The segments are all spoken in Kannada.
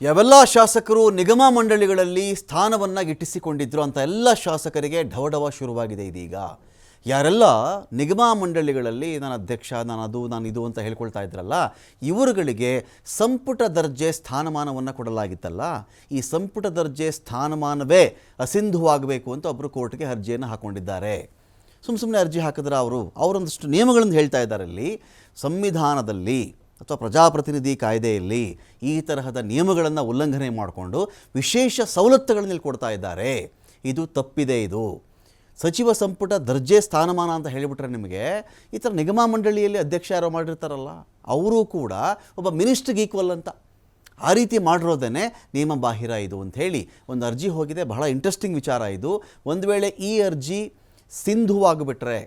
ಯಾವೆಲ್ಲ ಶಾಸಕರು ನಿಗಮ ಮಂಡಳಿಗಳಲ್ಲಿ ಸ್ಥಾನವನ್ನು ಗಿಟ್ಟಿಸಿಕೊಂಡಿದ್ರು ಅಂತ ಎಲ್ಲ ಶಾಸಕರಿಗೆ ಢವಢವ ಶುರುವಾಗಿದೆ ಇದೀಗ. ಯಾರೆಲ್ಲ ನಿಗಮ ಮಂಡಳಿಗಳಲ್ಲಿ ನಾನು ಅಧ್ಯಕ್ಷ, ನಾನು ಅದು, ನಾನು ಇದು ಅಂತ ಹೇಳ್ಕೊಳ್ತಾ ಇದ್ರಲ್ಲ, ಇವರುಗಳಿಗೆ ಸಂಪುಟ ದರ್ಜೆ ಸ್ಥಾನಮಾನವನ್ನು ಕೊಡಲಾಗಿತ್ತಲ್ಲ. ಈ ಸಂಪುಟ ದರ್ಜೆ ಸ್ಥಾನಮಾನವೇ ಅಸಿಂಧುವಾಗಬೇಕು ಅಂತ ಒಬ್ಬರು ಕೋರ್ಟ್ಗೆ ಅರ್ಜಿಯನ್ನು ಹಾಕೊಂಡಿದ್ದಾರೆ. ಸುಮ್ಮ ಸುಮ್ಮನೆ ಅರ್ಜಿ ಹಾಕಿದ್ರೆ ಅವರು, ಅವರೊಂದಷ್ಟು ನಿಯಮಗಳನ್ನು ಹೇಳ್ತಾ ಇದ್ದಾರೆ ಅಲ್ಲಿ ಸಂವಿಧಾನದಲ್ಲಿ ಅಥವಾ ಪ್ರಜಾಪ್ರತಿನಿಧಿ ಕಾಯ್ದೆಯಲ್ಲಿ ಈ ತರಹದ ನಿಯಮಗಳನ್ನು ಉಲ್ಲಂಘನೆ ಮಾಡಿಕೊಂಡು ವಿಶೇಷ ಸವಲತ್ತುಗಳನ್ನು ಕೊಡ್ತಾ ಇದ್ದಾರೆ. ಇದು ತಪ್ಪಿದೆ ಇದು. ಸಚಿವ ಸಂಪುಟ ದರ್ಜೆ ಸ್ಥಾನಮಾನ ಅಂತ ಹೇಳಿಬಿಟ್ರೆ ನಿಮಗೆ ಈ ಥರ ನಿಗಮ ಮಂಡಳಿಯಲ್ಲಿ ಅಧ್ಯಕ್ಷ ಯಾರೋ ಮಾಡಿರ್ತಾರಲ್ಲ, ಅವರೂ ಕೂಡ ಒಬ್ಬ ಮಿನಿಸ್ಟ್ರಿಗೆ ಈಕ್ವಲ್ ಅಂತ. ಆ ರೀತಿ ಮಾಡಿರೋದೇ ನಿಯಮ ಬಾಹಿರ ಇದು ಅಂತ ಹೇಳಿ ಒಂದು ಅರ್ಜಿ ಹೋಗಿದೆ, ಬಹಳ ಇಂಟ್ರೆಸ್ಟಿಂಗ್ ವಿಚಾರ ಇದು. ಒಂದು ವೇಳೆ ಈ ಅರ್ಜಿ ಸಿಂಧುವಾಗಿಬಿಟ್ರೆ,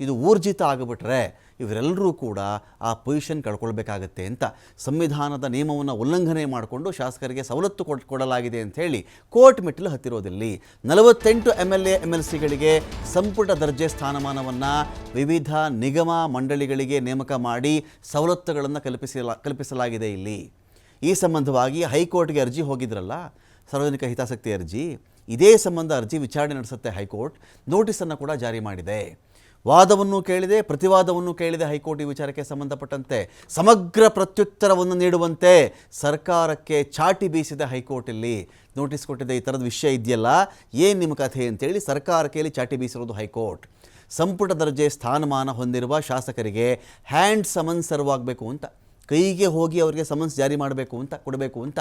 ಇದು ಊರ್ಜಿತ ಆಗಿಬಿಟ್ರೆ ಇವರೆಲ್ಲರೂ ಕೂಡ ಆ ಪೊಸಿಷನ್ ಕಳ್ಕೊಳ್ಬೇಕಾಗತ್ತೆ ಅಂತ ಸಂವಿಧಾನದ ನಿಯಮವನ್ನು ಉಲ್ಲಂಘನೆ ಮಾಡಿಕೊಂಡು ಶಾಸಕರಿಗೆ ಸವಲತ್ತು ಕೊಡಲಾಗಿದೆ ಅಂತ ಹೇಳಿ ಕೋರ್ಟ್ ಮೆಟ್ಟಿಲು ಹತ್ತಿರೋದಿಲ್ಲಿ. ನಲವತ್ತೆಂಟು M L A M L ಸಿಗಳಿಗೆ ಸಂಪುಟ ದರ್ಜೆ ಸ್ಥಾನಮಾನವನ್ನು ವಿವಿಧ ನಿಗಮ ಮಂಡಳಿಗಳಿಗೆ ನೇಮಕ ಮಾಡಿ ಸವಲತ್ತುಗಳನ್ನು ಕಲ್ಪಿಸಲ, ಕಲ್ಪಿಸಲಾಗಿದೆ ಇಲ್ಲಿ. ಈ ಸಂಬಂಧವಾಗಿ ಹೈಕೋರ್ಟ್ಗೆ ಅರ್ಜಿ ಹೋಗಿದ್ರಲ್ಲ? ಸಾರ್ವಜನಿಕ ಹಿತಾಸಕ್ತಿ ಅರ್ಜಿ. ಇದೇ ಸಂಬಂಧ ಅರ್ಜಿ ವಿಚಾರಣೆ ನಡೆಸುತ್ತೆ ಹೈಕೋರ್ಟ್. ನೋಟಿಸನ್ನು ಕೂಡ ಜಾರಿ ಮಾಡಿದೆ. ವಾದವನ್ನು ಕೇಳಿದೆ, ಪ್ರತಿವಾದವನ್ನು ಕೇಳಿದೆ ಹೈಕೋರ್ಟ್ ಈ ವಿಚಾರಕ್ಕೆ ಸಂಬಂಧಪಟ್ಟಂತೆ. ಸಮಗ್ರ ಪ್ರತ್ಯುತ್ತರವನ್ನು ನೀಡುವಂತೆ ಸರ್ಕಾರಕ್ಕೆ ಚಾಟಿ ಬೀಸಿದೆ ಹೈಕೋರ್ಟ್ ಇಲ್ಲಿ. ನೋಟಿಸ್ ಕೊಟ್ಟಿದೆ ಈ ಥರದ ವಿಷಯ ಇದೆಯಲ್ಲ? ಏನು ನಿಮ್ಮ ಕಥೆ ಅಂತೇಳಿ ಸರ್ಕಾರಕ್ಕೆ ಇಲ್ಲಿ ಚಾಟಿ ಬೀಸಿರೋದು ಹೈಕೋರ್ಟ್. ಸಂಪುಟ ದರ್ಜೆ ಸ್ಥಾನಮಾನ ಹೊಂದಿರುವ ಶಾಸಕರಿಗೆ ಹ್ಯಾಂಡ್ ಸಮನ್ಸ್ ಸರ್ವಾಗಬೇಕು ಅಂತ, ಕೈಗೆ ಹೋಗಿ ಅವರಿಗೆ ಸಮನ್ಸ್ ಜಾರಿ ಮಾಡಬೇಕು ಅಂತ, ಕೊಡಬೇಕು ಅಂತ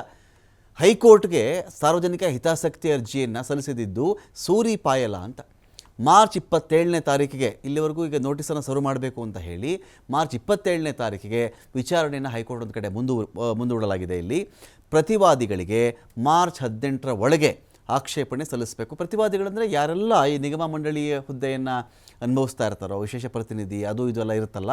ಹೈಕೋರ್ಟ್ಗೆ ಸಾರ್ವಜನಿಕ ಹಿತಾಸಕ್ತಿ ಅರ್ಜಿಯನ್ನು ಸಲ್ಲಿಸಿದ್ದು ಸೂರಿ ಪಾಯಲ ಅಂತ. ಮಾರ್ಚ್ ಇಪ್ಪತ್ತೇಳನೇ ತಾರೀಕಿಗೆ, ಇಲ್ಲಿವರೆಗೂ ಈಗ ನೋಟಿಸನ್ನು ಸರ್ವ್ ಮಾಡಬೇಕು ಅಂತ ಹೇಳಿ, ಮಾರ್ಚ್ ಇಪ್ಪತ್ತೇಳನೇ ತಾರೀಕಿಗೆ ವಿಚಾರಣೆಯನ್ನು ಹೈಕೋರ್ಟ್ ಒಂದು ಕಡೆ ಮುಂದೂ ಮುಂದೂಡಲಾಗಿದೆ ಇಲ್ಲಿ. ಪ್ರತಿವಾದಿಗಳಿಗೆ ಮಾರ್ಚ್ ಹದಿನೆಂಟರ ಒಳಗೆ ಆಕ್ಷೇಪಣೆ ಸಲ್ಲಿಸಬೇಕು. ಪ್ರತಿವಾದಿಗಳಂದರೆ ಯಾರೆಲ್ಲ ಈ ನಿಗಮ ಮಂಡಳಿಯ ಹುದ್ದೆಯನ್ನು ಅನುಭವಿಸ್ತಾ ಇರ್ತಾರೋ, ವಿಶೇಷ ಪ್ರತಿನಿಧಿ, ಅದು ಇದು ಎಲ್ಲ ಇರುತ್ತಲ್ಲ,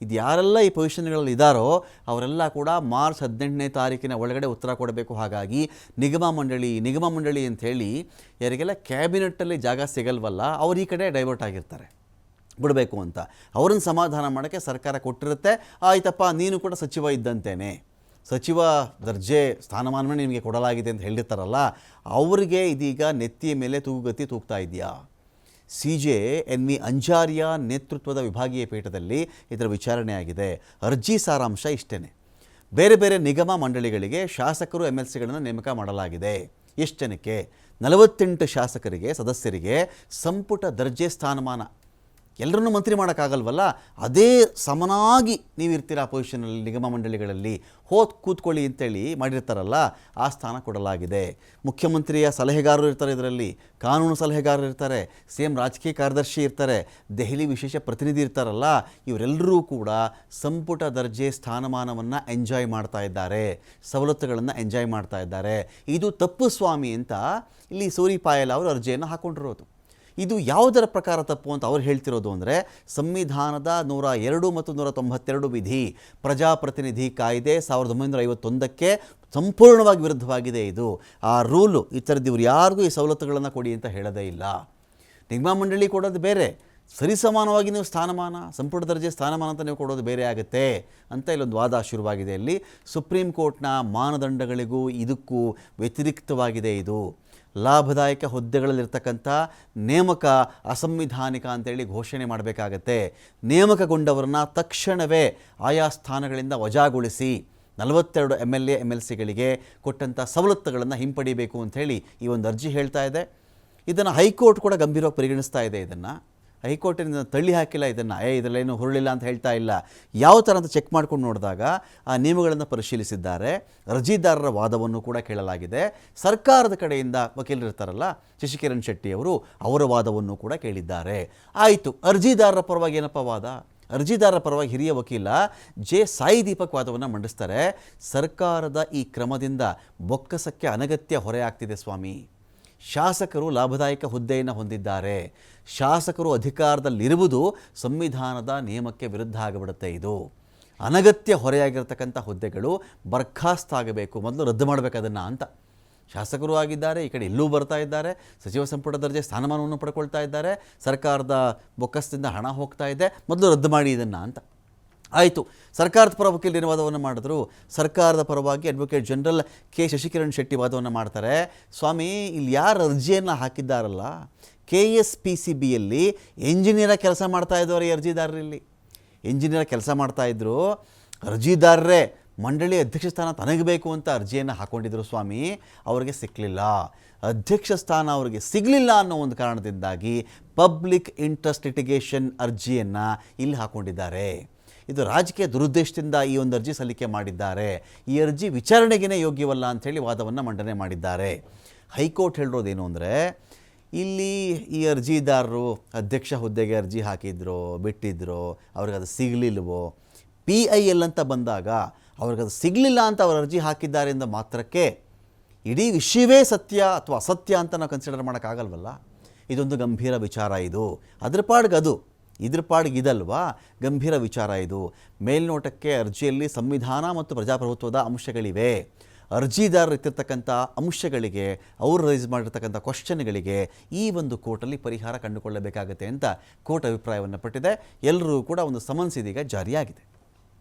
ಇದು ಯಾರೆಲ್ಲ ಈ ಪೊಸಿಷನ್ಗಳಲ್ಲಿ ಇದ್ದಾರೋ ಅವರೆಲ್ಲ ಕೂಡ ಮಾರ್ಚ್ ಹದಿನೆಂಟನೇ ತಾರೀಕಿನ ಒಳಗಡೆ ಉತ್ತರ ಕೊಡಬೇಕು. ಹಾಗಾಗಿ ನಿಗಮ ಮಂಡಳಿ ನಿಗಮ ಮಂಡಳಿ ಅಂತ ಯಾರಿಗೆಲ್ಲ ಕ್ಯಾಬಿನೆಟ್ಟಲ್ಲಿ ಜಾಗ ಸಿಗಲ್ವಲ್ಲ, ಅವ್ರು ಈ ಕಡೆ ಡೈವರ್ಟ್ ಆಗಿರ್ತಾರೆ. ಬಿಡಬೇಕು ಅಂತ. ಅವ್ರನ್ನ ಸಮಾಧಾನ ಮಾಡೋಕ್ಕೆ ಸರ್ಕಾರ ಕೊಟ್ಟಿರುತ್ತೆ. ಆಯ್ತಪ್ಪ, ನೀನು ಕೂಡ ಸಚಿವ ಇದ್ದಂತೇನೆ. ಸಚಿವ ದರ್ಜೆ ಸ್ಥಾನಮಾನವೇ ನಿಮಗೆ ಕೊಡಲಾಗಿದೆ ಅಂತ ಹೇಳಿರ್ತಾರಲ್ಲ, ಅವರಿಗೆ ಇದೀಗ ನೆತ್ತಿಯ ಮೇಲೆ ತೂಗುಗತಿ ತೂಗ್ತಾ ಇದೆಯಾ? C J N V Anjaria ನೇತೃತ್ವದ ವಿಭಾಗೀಯ ಪೀಠದಲ್ಲಿ ಇದರ ವಿಚಾರಣೆಯಾಗಿದೆ ಅರ್ಜಿ ಸಾರಾಂಶ ಇಷ್ಟೇ ಬೇರೆ ಬೇರೆ ನಿಗಮ ಮಂಡಳಿಗಳಿಗೆ ಶಾಸಕರು ಎಂ ಎಲ್ ಸಿಗಳನ್ನು ನೇಮಕ ಮಾಡಲಾಗಿದೆ. ಎಷ್ಟು ಜನಕ್ಕೆ? ನಲವತ್ತೆಂಟು ಶಾಸಕರಿಗೆ, ಸದಸ್ಯರಿಗೆ ಸಂಪುಟ ದರ್ಜೆ ಸ್ಥಾನಮಾನ ಎಲ್ಲರನ್ನೂ ಮಂತ್ರಿ ಮಾಡೋಕ್ಕಾಗಲ್ವಲ್ಲ? ಅದೇ ಸಮನಾಗಿ ನೀವಿರ್ತೀರ ಆ ಪೊಸಿಷನಲ್ಲಿ ನಿಗಮ ಮಂಡಳಿಗಳಲ್ಲಿ. ಹೋದ್ ಕೂತ್ಕೊಳ್ಳಿ ಅಂತೇಳಿ ಮಾಡಿರ್ತಾರಲ್ಲ, ಆ ಸ್ಥಾನ ಕೊಡಲಾಗಿದೆ. ಮುಖ್ಯಮಂತ್ರಿಯ ಸಲಹೆಗಾರರು ಇರ್ತಾರೆ ಇದರಲ್ಲಿ, ಕಾನೂನು ಸಲಹೆಗಾರರು ಇರ್ತಾರೆ ಸೇಮ್ ರಾಜಕೀಯ ಕಾರ್ಯದರ್ಶಿ ಇರ್ತಾರೆ, ದೆಹಲಿ ವಿಶೇಷ ಪ್ರತಿನಿಧಿ ಇರ್ತಾರಲ್ಲ, ಇವರೆಲ್ಲರೂ ಕೂಡ ಸಂಪುಟ ದರ್ಜೆ ಸ್ಥಾನಮಾನವನ್ನು ಎಂಜಾಯ್ ಮಾಡ್ತಾ ಇದ್ದಾರೆ, ಸವಲತ್ತುಗಳನ್ನು ಎಂಜಾಯ್ ಮಾಡ್ತಾ ಇದ್ದಾರೆ. ಇದು ತಪ್ಪು ಸ್ವಾಮಿ ಅಂತ ಇಲ್ಲಿ ಸೂರಿಪಾಯಲ್ ಅವರು ಅರ್ಜಿಯನ್ನು ಹಾಕೊಂಡಿರೋದು. ಇದು ಯಾವುದರ ಪ್ರಕಾರ ತಪ್ಪು ಅಂತ ಅವ್ರು ಹೇಳ್ತಿರೋದು ಅಂದರೆ ಸಂವಿಧಾನದ ನೂರ ಎರಡು ಮತ್ತು ನೂರ ತೊಂಬತ್ತೆರಡು ವಿಧಿ, ಪ್ರಜಾಪ್ರತಿನಿಧಿ ಕಾಯ್ದೆ ಸಾವಿರದ ಒಂಬೈನೂರ ಐವತ್ತೊಂದಕ್ಕೆ ಸಂಪೂರ್ಣವಾಗಿ ವಿರುದ್ಧವಾಗಿದೆ ಇದು. ಆ ರೂಲು ಈ ಥರದ್ದು ಇವ್ರು ಯಾರಿಗೂ ಈ ಸವಲತ್ತುಗಳನ್ನು ಕೊಡಿ ಅಂತ ಹೇಳೋದೇ ಇಲ್ಲ. ನಿಗಮ ಮಂಡಳಿ ಕೊಡೋದು ಬೇರೆ. ಸರಿಸಮಾನವಾಗಿ ನೀವು ಸ್ಥಾನಮಾನ ಸಂಪುಟ ದರ್ಜೆ ಸ್ಥಾನಮಾನ ಅಂತ ನೀವು ಕೊಡೋದು ಬೇರೆ ಆಗುತ್ತೆ ಅಂತ ಇಲ್ಲೊಂದು ವಾದ ಶುರುವಾಗಿದೆ ಅಲ್ಲಿ. ಸುಪ್ರೀಂ ಕೋರ್ಟ್ನ ಮಾನದಂಡಗಳಿಗೂ ಇದಕ್ಕೂ ವ್ಯತಿರಿಕ್ತವಾಗಿದೆ ಇದು. ಲಾಭದಾಯಕ ಹುದ್ದೆಗಳಲ್ಲಿರ್ತಕ್ಕಂಥ ನೇಮಕ ಅಸಂವಿಧಾನಿಕ ಅಂತೇಳಿ ಘೋಷಣೆ ಮಾಡಬೇಕಾಗತ್ತೆ. ನೇಮಕಗೊಂಡವರನ್ನ ತಕ್ಷಣವೇ ಆಯಾ ಸ್ಥಾನಗಳಿಂದ ವಜಾಗೊಳಿಸಿ ನಲವತ್ತೆರಡು M L A M L ಸಿಗಳಿಗೆ ಕೊಟ್ಟಂಥ ಸವಲತ್ತುಗಳನ್ನು ಹಿಂಪಡಿಬೇಕು ಅಂಥೇಳಿ ಈ ಒಂದು ಅರ್ಜಿ ಹೇಳ್ತಾ ಇದೆ. ಇದನ್ನು ಹೈಕೋರ್ಟ್ ಕೂಡ ಗಂಭೀರವಾಗಿ ಪರಿಗಣಿಸ್ತಾ ಇದೆ ಇದನ್ನು. ಹೈಕೋರ್ಟಿನಿಂದ ತಳ್ಳಿ ಹಾಕಿಲ್ಲ ಇದನ್ನು. ಏ, ಇದರಲ್ಲೇನು ಹುರುಳಿಲ್ಲ ಅಂತ ಹೇಳ್ತಾ ಇಲ್ಲ. ಯಾವ ಥರ ಅಂತ ಚೆಕ್ ಮಾಡ್ಕೊಂಡು ನೋಡಿದಾಗ ಆ ನಿಯಮಗಳನ್ನು ಪರಿಶೀಲಿಸಿದ್ದಾರೆ. ಅರ್ಜಿದಾರರ ವಾದವನ್ನು ಕೂಡ ಕೇಳಲಾಗಿದೆ. ಸರ್ಕಾರದ ಕಡೆಯಿಂದ ವಕೀಲರು ಇರ್ತಾರಲ್ಲ, ಶಶಿಕಿರಣ್ ಶೆಟ್ಟಿ ಅವರು, ಅವರ ವಾದವನ್ನು ಕೂಡ ಕೇಳಿದ್ದಾರೆ. ಆಯಿತು, ಅರ್ಜಿದಾರರ ಪರವಾಗಿ ಏನಪ್ಪ ವಾದ? ಅರ್ಜಿದಾರರ ಪರವಾಗಿ ಹಿರಿಯ ವಕೀಲ ಜೆ ಸಾಯಿ ದೀಪಕ್ ವಾದವನ್ನು ಮಂಡಿಸ್ತಾರೆ. ಸರ್ಕಾರದ ಈ ಕ್ರಮದಿಂದ ಬೊಕ್ಕಸಕ್ಕೆ ಅನಗತ್ಯ ಹೊರೆಯಾಗ್ತಿದೆ ಸ್ವಾಮಿ. ಶಾಸಕರು ಲಾಭದಾಯಕ ಹುದ್ದೆಯನ್ನು ಹೊಂದಿದ್ದಾರೆ. ಶಾಸಕರು ಅಧಿಕಾರದಲ್ಲಿರುವುದು ಸಂವಿಧಾನದ ನಿಯಮಕ್ಕೆ ವಿರುದ್ಧ ಆಗಿಬಿಡುತ್ತೆ ಇದು. ಅನಗತ್ಯ ಹೊರೆಯಾಗಿರ್ತಕ್ಕಂಥ ಹುದ್ದೆಗಳು ಬರ್ಖಾಸ್ತಾಗಬೇಕು, ಮೊದಲು ರದ್ದು ಮಾಡಬೇಕು ಅದನ್ನು ಅಂತ. ಶಾಸಕರು ಆಗಿದ್ದಾರೆ, ಈ ಕಡೆ ಇಲ್ಲೂ ಬರ್ತಾ ಇದ್ದಾರೆ, ಸಚಿವ ಸಂಪುಟ ದರ್ಜೆ ಸ್ಥಾನಮಾನವನ್ನು ಪಡ್ಕೊಳ್ತಾ ಇದ್ದಾರೆ, ಸರ್ಕಾರದ ಬೊಕ್ಕಸದಿಂದ ಹಣ ಹೋಗ್ತಾ ಇದೆ, ಮೊದಲು ರದ್ದು ಮಾಡಿ ಇದನ್ನು ಅಂತ. ಆಯಿತು, ಸರ್ಕಾರದ ಪರ ವಕೀಲರು ವಾದವನ್ನು ಮಾಡಿದ್ರು? ಸರ್ಕಾರದ ಪರವಾಗಿ advocate general K. Shashikiran Shetty ವಾದವನ್ನು ಮಾಡ್ತಾರೆ. ಸ್ವಾಮಿ, ಇಲ್ಲಿ ಯಾರು ಅರ್ಜಿಯನ್ನು ಹಾಕಿದ್ದಾರಲ್ಲ ಕೆ ಎಸ್ ಪಿ ಸಿ ಬಿಯಲ್ಲಿ ಎಂಜಿನಿಯರ ಕೆಲಸ ಮಾಡ್ತಾ ಇದ್ದವರು ಅರ್ಜಿದಾರರಲ್ಲಿ. ಎಂಜಿನಿಯರ್ ಕೆಲಸ ಮಾಡ್ತಾಯಿದ್ರು ಅರ್ಜಿದಾರರೇ, ಮಂಡಳಿ ಅಧ್ಯಕ್ಷ ಸ್ಥಾನ ತನಗೆ ಬೇಕು ಅಂತ ಅರ್ಜಿಯನ್ನು ಹಾಕ್ಕೊಂಡಿದ್ರು ಸ್ವಾಮಿ, ಅವರಿಗೆ ಸಿಕ್ಕಲಿಲ್ಲ ಅಧ್ಯಕ್ಷ ಸ್ಥಾನ ಅವರಿಗೆ ಸಿಗಲಿಲ್ಲ ಅನ್ನೋ ಒಂದು ಕಾರಣದಿಂದಾಗಿ ಪಬ್ಲಿಕ್ ಇಂಟ್ರೆಸ್ಟ್ ಲಿಟಿಗೇಷನ್ ಅರ್ಜಿಯನ್ನು ಇಲ್ಲಿ ಹಾಕ್ಕೊಂಡಿದ್ದಾರೆ ಇದು ರಾಜಕೀಯ ದುರುದ್ದೇಶದಿಂದ ಈ ಒಂದು ಅರ್ಜಿ ಸಲ್ಲಿಕೆ ಮಾಡಿದ್ದಾರೆ. ಈ ಅರ್ಜಿ ವಿಚಾರಣೆಗೇ ಯೋಗ್ಯವಲ್ಲ ಅಂಥೇಳಿ ವಾದವನ್ನು ಮಂಡನೆ ಮಾಡಿದ್ದಾರೆ. ಹೈಕೋರ್ಟ್ ಹೇಳಿರೋದೇನು ಅಂದರೆ ಇಲ್ಲಿ ಈ ಅರ್ಜಿದಾರರು ಅಧ್ಯಕ್ಷ ಹುದ್ದೆಗೆ ಅರ್ಜಿ ಹಾಕಿದ್ರು, ಬಿಟ್ಟಿದ್ರು, ಅವ್ರಿಗೆ ಅದು ಸಿಗಲಿಲ್ವೋ? ಪಿ ಐ ಎಲ್ ಅಂತ ಬಂದಾಗ ಅವ್ರಿಗೆ ಅದು ಸಿಗಲಿಲ್ಲ ಅಂತ ಅವ್ರು ಅರ್ಜಿ ಹಾಕಿದ್ದಾರೆ ಎಂದ ಮಾತ್ರಕ್ಕೆ ಇಡೀ ವಿಷಯವೇ ಸತ್ಯ ಅಥವಾ ಅಸತ್ಯ ಅಂತ ನಾವು ಕನ್ಸಿಡರ್ ಮಾಡೋಕ್ಕಾಗಲ್ವಲ್ಲ? ಇದೊಂದು ಗಂಭೀರ ವಿಚಾರ ಇದು. ಅದ್ರ ಪಾಡ್ಗೆ ಅದು. ಇದ್ರ ಪಾಡ್ಗೆ ಇದಲ್ವಾ? ಗಂಭೀರ ವಿಚಾರ ಇದು. ಮೇಲ್ನೋಟಕ್ಕೆ ಅರ್ಜಿಯಲ್ಲಿ ಸಂವಿಧಾನ ಮತ್ತು ಪ್ರಜಾಪ್ರಭುತ್ವದ ಅಂಶಗಳಿವೆ. ಅರ್ಜಿದಾರರು ಇತ್ತಿರ್ತಕ್ಕಂಥ ಅಂಶಗಳಿಗೆ, ಅವರು ರೈಸ್ ಮಾಡಿರ್ತಕ್ಕಂಥ ಕ್ವಶನ್ಗಳಿಗೆ ಈ ಒಂದು ಕೋರ್ಟಲ್ಲಿ ಪರಿಹಾರ ಕಂಡುಕೊಳ್ಳಬೇಕಾಗುತ್ತೆ ಅಂತ ಕೋರ್ಟ್ ಅಭಿಪ್ರಾಯವನ್ನು ಪಟ್ಟಿದೆ. ಎಲ್ಲರೂ ಕೂಡ ಒಂದು ಸಮನ್ಸ್ ಇದೀಗ ಜಾರಿಯಾಗಿದೆ.